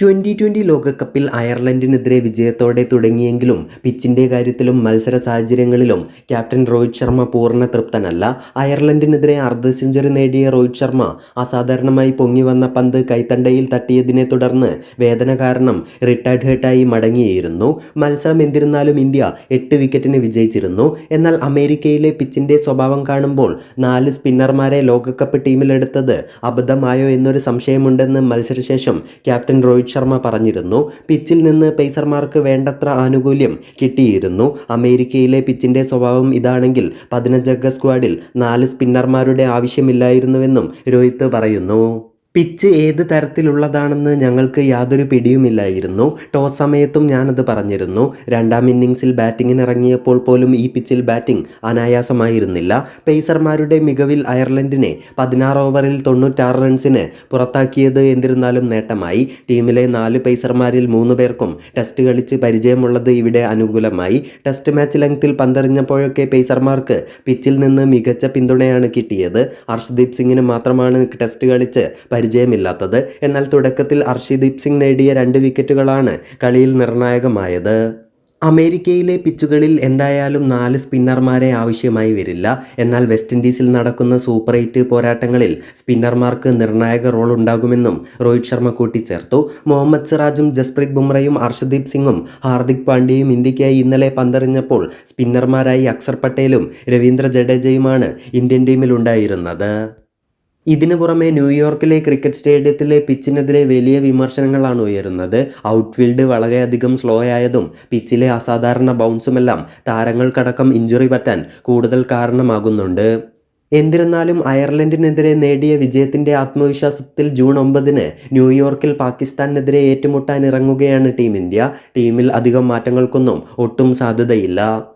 Twenty twenty ലോകകപ്പിൽ അയർലൻഡിനെതിരെ വിജയത്തോടെ തുടങ്ങിയെങ്കിലും പിച്ചിന്റെ കാര്യത്തിലും മത്സര സാഹചര്യങ്ങളിലും ക്യാപ്റ്റൻ രോഹിത് ശർമ്മ പൂർണ തൃപ്തനല്ല. അയർലൻഡിനെതിരെ അർദ്ധ സെഞ്ചുറി നേടിയ രോഹിത് ശർമ്മ അസാധാരണമായി പൊങ്ങി വന്ന പന്ത് കൈത്തണ്ടയിൽ തട്ടിയതിനെ തുടർന്ന് വേദന കാരണം റിട്ടയർഡ് ഹേർട്ടായി മടങ്ങിയിരുന്നു. മത്സരം എന്നിരുന്നാലും ഇന്ത്യ എട്ട് വിക്കറ്റിന് വിജയിച്ചിരുന്നു. എന്നാൽ അമേരിക്കയിലെ പിച്ചിന്റെ സ്വഭാവം കാണുമ്പോൾ നാല് സ്പിന്നർമാരെ ലോകകപ്പ് ടീമിലെടുത്തത് അബദ്ധമായോ എന്നൊരു സംശയമുണ്ടെന്ന് മത്സരശേഷം ക്യാപ്റ്റൻ രോഹിത് ശർമ്മ പറഞ്ഞിരുന്നു. പിച്ചിൽ നിന്ന് പേസർമാർക്ക് വേണ്ടത്ര ആനുകൂല്യം കിട്ടിയിരുന്നു. അമേരിക്കയിലെ പിച്ചിന്റെ സ്വഭാവം ഇതാണെങ്കിൽ പതിനഞ്ചംഗ സ്ക്വാഡിൽ നാല് സ്പിന്നർമാരുടെ ആവശ്യമില്ലായിരുന്നുവെന്നും രോഹിത് പറയുന്നു. പിച്ച് ഏത് തരത്തിലുള്ളതാണെന്ന് ഞങ്ങൾക്ക് യാതൊരു പിടിയുമില്ലായിരുന്നു. ടോസ് സമയത്തും ഞാനത് പറഞ്ഞിരുന്നു. രണ്ടാം ഇന്നിങ്സിൽ ബാറ്റിങ്ങിനിറങ്ങിയപ്പോൾ പോലും ഈ പിച്ചിൽ ബാറ്റിംഗ് അനായാസമായിരുന്നില്ല. പേസർമാരുടെ മികവിൽ അയർലൻഡിനെ പതിനാറ് ഓവറിൽ തൊണ്ണൂറ്റാറ് റൺസിന് പുറത്താക്കിയത് എന്നിരുന്നാലും നേട്ടമായി. ടീമിലെ നാല് പേസർമാരിൽ മൂന്ന് പേർക്കും ടെസ്റ്റ് കളിച്ച് പരിചയമുള്ളത് ഇവിടെ അനുകൂലമായി. ടെസ്റ്റ് മാച്ച് ലെങ്ത്തിൽ പന്തെറിഞ്ഞപ്പോഴൊക്കെ പേസർമാർക്ക് പിച്ചിൽ നിന്ന് മികച്ച പിന്തുണയാണ് കിട്ടിയത്. ഹർഷ്ദീപ് സിംഗിന് മാത്രമാണ് ടെസ്റ്റ് കളിച്ച് പരിചയമില്ലാത്തത്. എന്നാൽ തുടക്കത്തിൽ അർഷിദീപ് സിംഗ് നേടിയ രണ്ട് വിക്കറ്റുകളാണ് കളിയിൽ നിർണായകമായത്. അമേരിക്കയിലെ പിച്ചുകളിൽ എന്തായാലും നാല് സ്പിന്നർമാരെ ആവശ്യമായി വരില്ല. എന്നാൽ വെസ്റ്റ് ഇൻഡീസിൽ നടക്കുന്ന സൂപ്പർ എയ്റ്റ് പോരാട്ടങ്ങളിൽ സ്പിന്നർമാർക്ക് നിർണായക റോൾ ഉണ്ടാകുമെന്നും രോഹിത് ശർമ്മ കൂട്ടിച്ചേർത്തു. മുഹമ്മദ് സിറാജും ജസ്പ്രീത് ബുംറയും അർഷദീപ് സിംഗും ഹാർദിക് പാണ്ഡ്യയും ഇന്ത്യക്കായി ഇന്നലെ പന്തെറിഞ്ഞപ്പോൾ സ്പിന്നർമാരായി അക്സർ പട്ടേലും രവീന്ദ്ര ജഡേജയുമാണ് ഇന്ത്യൻ ടീമിലുണ്ടായിരുന്നത് ഇതിനു പുറമെ ന്യൂയോർക്കിലെ ക്രിക്കറ്റ് സ്റ്റേഡിയത്തിലെ പിച്ചിനെതിരെ വലിയ വിമർശനങ്ങളാണ് ഉയരുന്നത്. ഔട്ട്ഫീൽഡ് വളരെയധികം സ്ലോ ആയതും പിച്ചിലെ അസാധാരണ ബൗൺസുമെല്ലാം താരങ്ങൾക്കടക്കം ഇഞ്ചുറി പറ്റാൻ കൂടുതൽ കാരണമാകുന്നുണ്ട്. എന്നിരുന്നാലും അയർലൻഡിനെതിരെ നേടിയ വിജയത്തിന്റെ ആത്മവിശ്വാസത്തിൽ ജൂൺ ഒമ്പതിന് ന്യൂയോർക്കിൽ പാകിസ്ഥാനെതിരെ ഏറ്റുമുട്ടാൻ ഇറങ്ങുകയാണ് ടീം ഇന്ത്യ. ടീമിൽ അധികം മാറ്റങ്ങൾക്കൊന്നും ഒട്ടും സാധ്യതയില്ല.